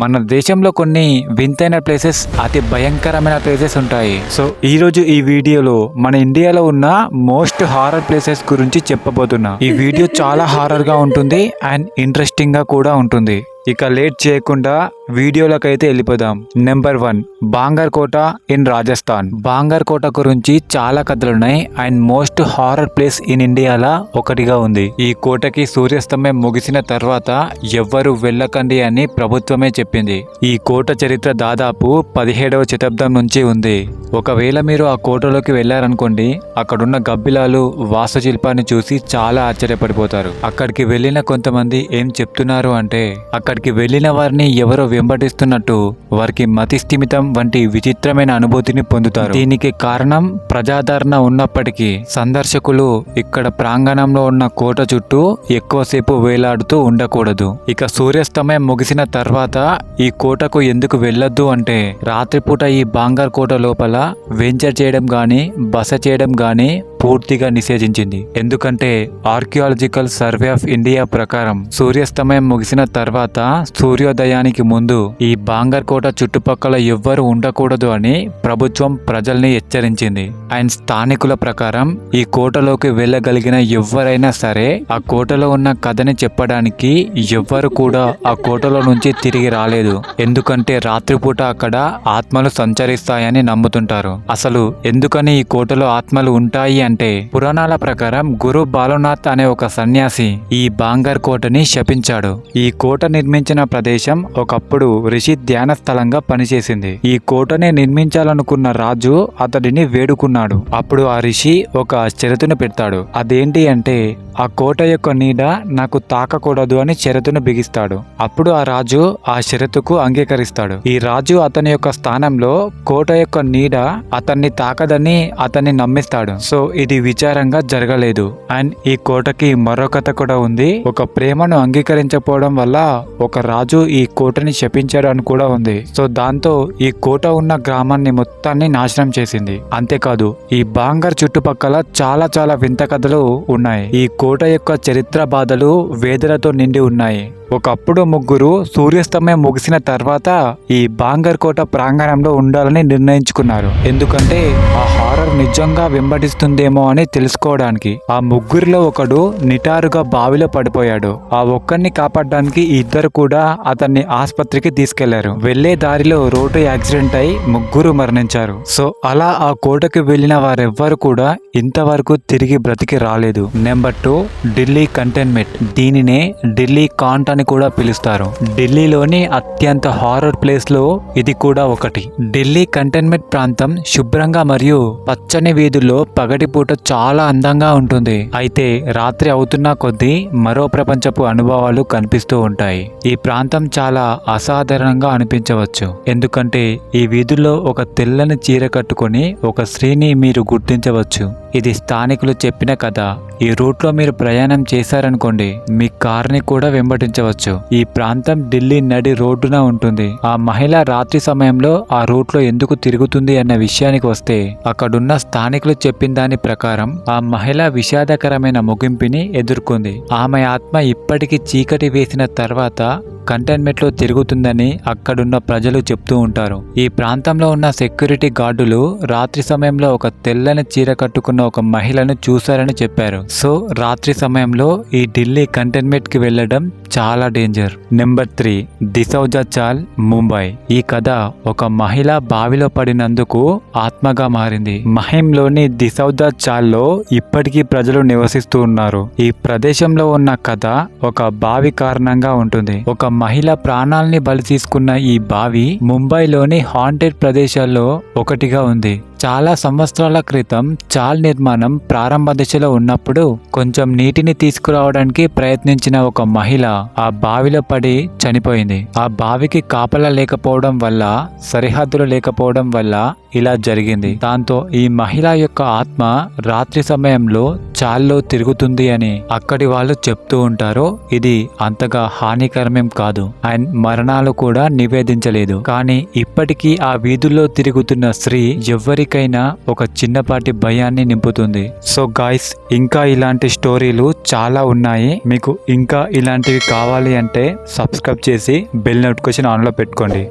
మన దేశంలో కొన్ని వింతైన ప్లేసెస్ అతి భయంకరమైన ప్లేసెస్ ఉంటాయి. సో ఈ రోజు ఈ వీడియోలో మన ఇండియాలో ఉన్న మోస్ట్ హారర్ ప్లేసెస్ గురించి చెప్పబోతున్నా. ఈ వీడియో చాలా హారర్గా ఉంటుంది అండ్ ఇంట్రెస్టింగ్గా కూడా ఉంటుంది. ఇక లేట్ చేయకుండా వీడియోలకైతే వెళ్ళిపోదాం. నెంబర్ వన్ బాంగర్ కోట ఇన్ రాజస్థాన్. బాంగర్ కోట గురించి చాలా కథలున్నాయి. And most horror place in ఇండియాలా ఒకటిగా ఉంది. ఈ కోటకి సూర్యాస్తమయం ముగిసిన తర్వాత ఎవ్వరు వెళ్ళకండి అని ప్రభుత్వమే చెప్పింది. ఈ కోట చరిత్ర దాదాపు పదిహేడవ శతాబ్దం నుంచి ఉంది. ఒకవేళ మీరు ఆ కోటలోకి వెళ్ళారనుకోండి అక్కడున్న గబ్బిలాలు వాస్తుశిల్పాన్ని చూసి చాలా ఆశ్చర్యపడిపోతారు. అక్కడికి వెళ్ళిన కొంతమంది ఏం చెప్తున్నారు అంటే అక్కడ అక్కడికి వెళ్ళిన వారిని ఎవరో వెంబడిస్తున్నట్టు వారికి మతి స్థిమితం వంటి విచిత్రమైన అనుభూతిని పొందుతారు. దీనికి కారణం ప్రజాదరణ ఉన్నప్పటికీ సందర్శకులు ఇక్కడ ప్రాంగణంలో ఉన్న కోట చుట్టూ ఎక్కువసేపు వేలాడుతూ ఉండకూడదు. ఇక సూర్యాస్తమయం ముగిసిన తర్వాత ఈ కోటకు ఎందుకు వెళ్ళొద్దు అంటే రాత్రిపూట ఈ బాంగర్ కోట లోపల వెంచర్ చేయడం గాని బస చేయడం గాని పూర్తిగా నిషేధించింది. ఎందుకంటే ఆర్కియాలజికల్ సర్వే ఆఫ్ ఇండియా ప్రకారం సూర్యాస్తమయం ముగిసిన తర్వాత సూర్యోదయానికి ముందు ఈ బాంగర్ కోట చుట్టుపక్కల ఎవ్వరు ఉండకూడదు అని ప్రభుత్వం ప్రజల్ని హెచ్చరించింది. అండ్ స్థానికుల ప్రకారం ఈ కోటలోకి వెళ్ళగలిగిన ఎవ్వరైనా సరే ఆ కోటలో ఉన్న కథని చెప్పడానికి ఎవ్వరు కూడా ఆ కోటలో నుంచి తిరిగి రాలేదు. ఎందుకంటే రాత్రిపూట అక్కడ ఆత్మలు సంచరిస్తాయని నమ్ముతుంటారు. అసలు ఎందుకని ఈ కోటలో ఆత్మలు ఉంటాయి అని అంటే పురాణాల ప్రకారం గురు బాలునాథ్ అనే ఒక సన్యాసి ఈ బాంగర్ కోటని శపించాడు. ఈ కోట నిర్మించిన ప్రదేశం ఒకప్పుడు రిషి ధ్యాన స్థలంగా పనిచేసింది. ఈ కోటని నిర్మించాలనుకున్న రాజు అతడిని వేడుకున్నాడు. అప్పుడు ఆ రిషి ఒక షరతును పెడతాడు. అదేంటి అంటే ఆ కోట యొక్క నీడ నాకు తాకకూడదు అని షరతును బిగిస్తాడు. అప్పుడు ఆ రాజు ఆ షరతుకు అంగీకరిస్తాడు. ఈ రాజు అతని యొక్క స్థానంలో కోట యొక్క నీడ అతన్ని తాకదని అతన్ని నమ్మిస్తాడు. సో ఇది విచారంగా జరగలేదు. అండ్ ఈ కోటకి మరో కథ కూడా ఉంది. ఒక ప్రేమను అంగీకరించకపోవడం వల్ల ఒక రాజు ఈ కోటని శపించాడు అని కూడా ఉంది. సో దాంతో ఈ కోట ఉన్న గ్రామాన్ని మొత్తాన్ని నాశనం చేసింది. అంతేకాదు ఈ బాంగర్ చుట్టుపక్కల చాలా చాలా వింత కథలు ఉన్నాయి. ఈ కోట యొక్క చరిత్ర బాధలు వేదనతో నిండి ఉన్నాయి. ఒకప్పుడు ముగ్గురు సూర్యాస్తమయం ముగిసిన తర్వాత ఈ బాంగర్ కోట ప్రాంగణంలో ఉండాలని నిర్ణయించుకున్నారు. ఎందుకంటే ఆ హారర్ నిజంగా వెంబడిస్తుందేమో అని తెలుసుకోవడానికి. ఆ ముగ్గురిలో ఒకడు నిటారుగా బావిలో పడిపోయాడు. ఆ ఒక్కరిని కాపాడడానికి ఇద్దరు కూడా అతన్ని ఆసుపత్రికి తీసుకెళ్ళారు. వెళ్ళే దారిలో రోడ్డు యాక్సిడెంట్ అయి ముగ్గురు మరణించారు. సో అలా ఆ కోటకి వెళ్ళిన వారెవ్వరు కూడా ఇంతవరకు తిరిగి బ్రతికి రాలేదు. Number two Delhi cantonment. దీనినే ఢిల్లీ కాంట్ అని కూడా పిలుస్తారు. ఢిల్లీలోని అత్యంత హారర్ ప్లేస్లో ఇది కూడా ఒకటి. ఢిల్లీ కంటైన్మెంట్ ప్రాంతం శుభ్రంగా మరియు పచ్చని వీధుల్లో పగటిపూట చాలా అందంగా ఉంటుంది. అయితే రాత్రి అవుతున్న కొద్దీ మరో ప్రపంచపు అనుభవాలు కనిపిస్తూ ఉంటాయి. ఈ ప్రాంతం చాలా అసాధారణంగా అనిపించవచ్చు. ఎందుకంటే ఈ వీధుల్లో ఒక తెల్లని చీర కట్టుకొని ఒక స్త్రీని మీరు గుర్తించవచ్చు. ఇది స్థానికులు చెప్పిన కథ. ఈ రూట్లో మీరు ప్రయాణం చేశారనుకోండి మీ కార్ని కూడా వెంబడించవచ్చు. ఈ ప్రాంతం ఢిల్లీ నడి రోడ్డున ఉంటుంది. ఆ మహిళ రాత్రి సమయంలో ఆ రూట్లో ఎందుకు తిరుగుతుంది అన్న విషయానికి వస్తే అక్కడున్న స్థానికులు చెప్పిన దాని ప్రకారం ఆ మహిళ విషాదకరమైన ముగింపుని ఎదుర్కొంది. ఆమె ఆత్మ ఇప్పటికీ చీకటి వేసిన తర్వాత కంటైన్మెంట్లో తిరుగుతుందని అక్కడున్న ప్రజలు చెప్తూ ఉంటారు. ఈ ప్రాంతంలో ఉన్న సెక్యూరిటీ గార్డులు రాత్రి సమయంలో ఒక తెల్లని చీర కట్టుకున్న ఒక మహిళను చూశారని చెప్పారు. సో రాత్రి సమయంలో ఈ ఢిల్లీ కంటైన్మెంట్కి వెళ్ళడం చాలా డేంజర్ నెంబర్ త్రీ దిసౌజా చాల్ ముంబై ఈ కథ ఒక మహిళ బావిలో పడినందుకు ఆత్మగా మారింది. మహింలోని దిసౌజా చాల్లో ఇప్పటికీ ప్రజలు నివసిస్తూ ఉన్నారు. ఈ ప్రదేశంలో ఉన్న కథ ఒక బావి కారణంగా ఉంటుంది. ఒక మహిళ ప్రాణాల్ని బలి తీసుకున్న ఈ బావి ముంబైలోని హాంటెడ్ ప్రదేశాల్లో ఒకటిగా ఉంది. చాలా సంవత్సరాల క్రితం చాల్ నిర్మాణం ప్రారంభ దశలో ఉన్నప్పుడు కొంచెం నీటిని తీసుకురావడానికి ప్రయత్నించిన ఒక మహిళ ఆ బావిలో పడి చనిపోయింది. ఆ బావికి కాపలా లేకపోవడం వల్ల సరిహద్దులు లేకపోవడం వల్ల ఇలా జరిగింది. దాంతో ఈ మహిళ యొక్క ఆత్మ రాత్రి సమయంలో చాల్లో తిరుగుతుంది అని అక్కడి వాళ్ళు చెప్తూ ఉంటారు. ఇది అంతగా హానికరమేం కాదు. అండ్ మరణాలు కూడా నివేదించలేదు. కానీ ఇప్పటికీ ఆ వీధుల్లో తిరుగుతున్న స్త్రీ ఎవ్వరి ఎవరికైనా ఒక చిన్నపాటి భయాన్ని నింపుతుంది. సో గాయస్ ఇంకా ఇలాంటి స్టోరీలు చాలా ఉన్నాయి. మీకు ఇంకా ఇలాంటివి కావాలి అంటే సబ్స్క్రైబ్ చేసి బెల్ నోటిఫికేషన్ ఆన్లో పెట్టుకోండి.